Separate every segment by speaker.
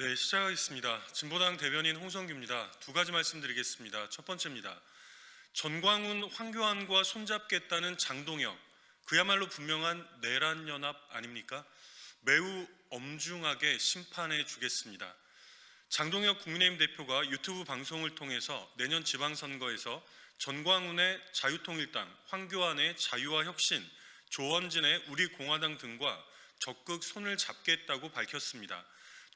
Speaker 1: 네, 시작하겠습니다. 진보당 대변인 홍성규입니다. 두 가지 말씀드리겠습니다. 첫 번째입니다. 전광훈, 황교안과 손잡겠다는 장동혁, 그야말로 분명한 내란 연합 아닙니까? 매우 엄중하게 심판해 주겠습니다. 장동혁 국민의힘 대표가 유튜브 방송을 통해서 내년 지방선거에서 전광훈의 자유통일당, 황교안의 자유와 혁신, 조원진의 우리공화당 등과 적극 손을 잡겠다고 밝혔습니다.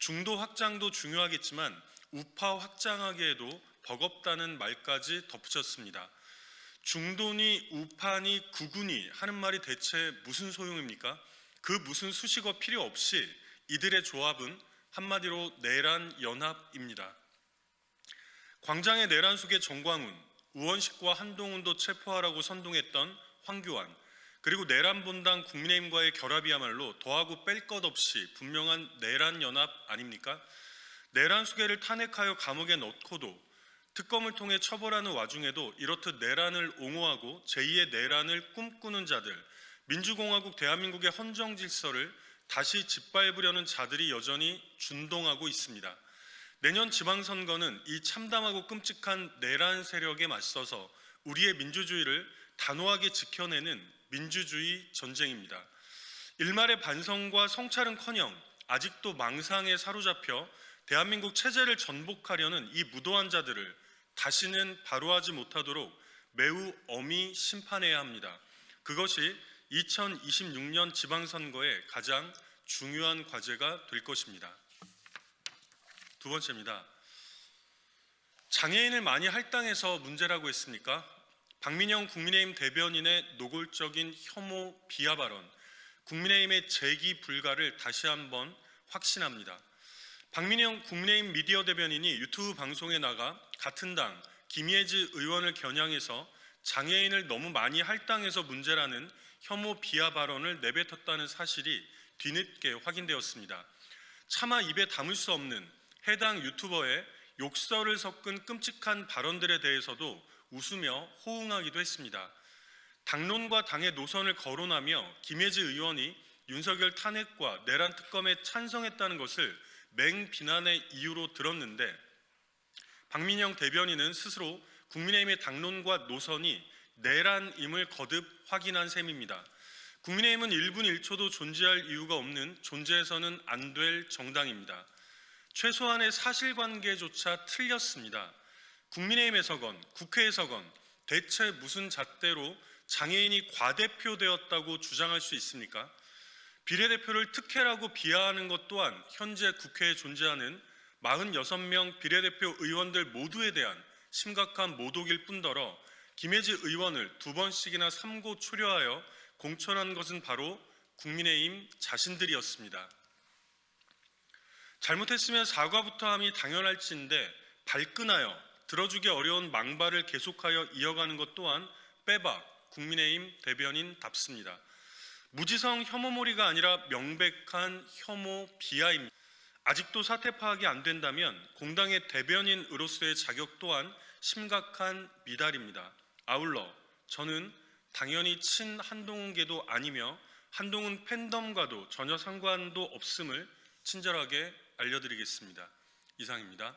Speaker 1: 중도 확장도 중요하겠지만 우파 확장하기에도 버겁다는 말까지 덧붙였습니다. 중도니 우파니 구군이 하는 말이 대체 무슨 소용입니까? 그 무슨 수식어 필요 없이 이들의 조합은 한마디로 내란 연합입니다. 광장의 내란 속의 정광훈, 우원식과 한동훈도 체포하라고 선동했던 황교안, 그리고 내란 본당 국민의힘과의 결합이야말로 더하고 뺄 것 없이 분명한 내란 연합 아닙니까? 내란 수계를 탄핵하여 감옥에 넣고도 특검을 통해 처벌하는 와중에도 이렇듯 내란을 옹호하고 제2의 내란을 꿈꾸는 자들, 민주공화국 대한민국의 헌정 질서를 다시 짓밟으려는 자들이 여전히 준동하고 있습니다. 내년 지방선거는 이 참담하고 끔찍한 내란 세력에 맞서서 우리의 민주주의를 단호하게 지켜내는 민주주의 전쟁입니다. 일말의 반성과 성찰은커녕 아직도 망상에 사로잡혀 대한민국 체제를 전복하려는 이 무도한 자들을 다시는 바로하지 못하도록 매우 엄히 심판해야 합니다. 그것이 2026년 지방선거의 가장 중요한 과제가 될 것입니다. 두 번째입니다. 장애인을 많이 할당해서 문제라고 했습니까? 박민영 국민의힘 대변인의 노골적인 혐오 비하 발언, 국민의힘의 재기 불가를 다시 한번 확신합니다. 박민영 국민의힘 미디어 대변인이 유튜브 방송에 나가 같은 당 김예지 의원을 겨냥해서 장애인을 너무 많이 할당해서 문제라는 혐오 비하 발언을 내뱉었다는 사실이 뒤늦게 확인되었습니다. 차마 입에 담을 수 없는 해당 유튜버의 욕설을 섞은 끔찍한 발언들에 대해서도 웃으며 호응하기도 했습니다. 당론과 당의 노선을 거론하며 김혜지 의원이 윤석열 탄핵과 내란 특검에 찬성했다는 것을 맹비난의 이유로 들었는데 박민영 대변인은 스스로 국민의힘의 당론과 노선이 내란임을 거듭 확인한 셈입니다. 국민의힘은 1분 1초도 존재할 이유가 없는 존재해서는 안 될 정당입니다. 최소한의 사실관계조차 틀렸습니다. 국민의힘에서건 국회에서건 대체 무슨 잣대로 장애인이 과대표되었다고 주장할 수 있습니까? 비례대표를 특혜라고 비하하는 것 또한 현재 국회에 존재하는 46명 비례대표 의원들 모두에 대한 심각한 모독일 뿐더러 김혜지 의원을 두 번씩이나 삼고 초려하여 공천한 것은 바로 국민의힘 자신들이었습니다. 잘못했으면 사과부터 함이 당연할지인데 발끈하여 들어주기 어려운 망발을 계속하여 이어가는 것 또한 빼박 국민의힘 대변인답습니다. 무지성 혐오몰이가 아니라 명백한 혐오 비하입니다. 아직도 사태 파악이 안 된다면 공당의 대변인으로서의 자격 또한 심각한 미달입니다. 아울러 저는 당연히 친 한동훈계도 아니며 한동훈 팬덤과도 전혀 상관도 없음을 친절하게 알려드리겠습니다. 이상입니다.